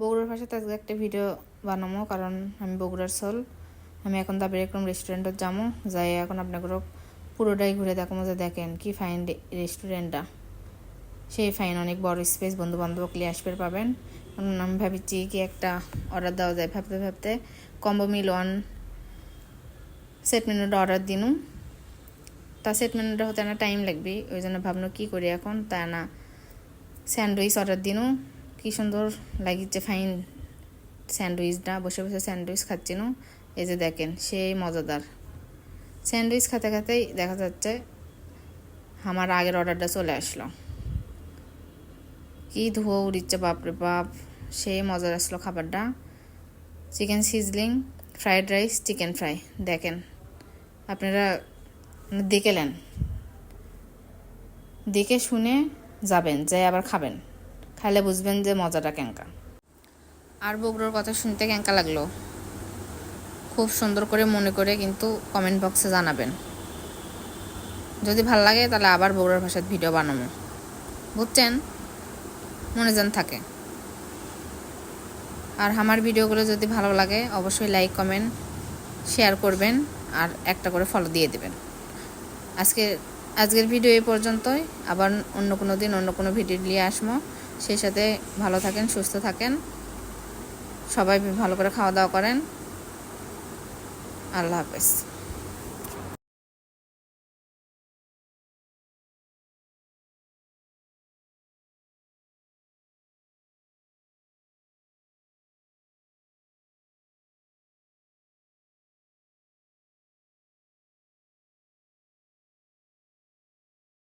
বগুড়ার ভাষাতে আজকে একটা ভিডিও বানামো, কারণ আমি বগুড়ার সোল আমি এখন তারপরে একরম রেস্টুরেন্টত যাব যাই এখন আপনাকে পুরোটাই ঘুরে দেখো যে দেখেন কি ফাইন রেস্টুরেন্টটা সেই ফাইন অনেক বড় স্পেস বন্ধু বান্ধব ক্লিয়ে আসবে পাবেন। কারণ আমি ভাবিছি কি একটা অর্ডার দেওয়া যায়। ভাবতে ভাবতে কম্বো মিল ওয়ান সেট মেনুটা অর্ডার দিনু। তা সেট মেনুটা হতে না টাইম লাগবে ওই জন্য ভাবনো কী করি এখন, তা না স্যান্ডউইচ অর্ডার দিনু। কি সুন্দর লাগিচ্ছে ফাইন স্যান্ডউইচটা বসে বসে স্যান্ডউইচ খাচ্ছিনু এই যে দেখেন, সেই মজাদার। স্যান্ডউইচ খেতে খেতেই দেখা যাচ্ছে, আমার আগের অর্ডারটা চলে আসলো। কি ধোয়া উড়িচ্ছে, বাপরে বাপ। সেই মজার আসলো খাবারটা। Chicken sizzling fried rice chicken fry দেখেন, আপনারা দেখেলেন দেখে শুনে যাবেন, যাই আবার খাবেন। খাইলে বুঝবেন যে মজাটা ক্যাঙ্কা আর বগুড়োর কথা শুনতে ক্যাঙ্কা লাগল? খুব সুন্দর করে মনে করে কিন্তু কমেন্ট বক্সে জানাবেন। যদি ভালো লাগে তাহলে আবার বগুড়ার ভাষায় ভিডিও বানাবো। বুঝছেন? মনে যেন থাকে। আর আমার ভিডিওগুলো যদি ভালো লাগে, অবশ্যই লাইক কমেন্ট শেয়ার করবেন আর একটা করে ফলো দিয়ে দেবেন। আজকে আজকের ভিডিও এই পর্যন্তই। আবার অন্য কোনো দিন অন্য কোনো ভিডিও নিয়ে আসব। সেই সাথে ভালো থাকেন, সুস্থ থাকেন। সবাই ভালো করে খাওয়া দাওয়া করেন। আল্লাহ হাফেজ।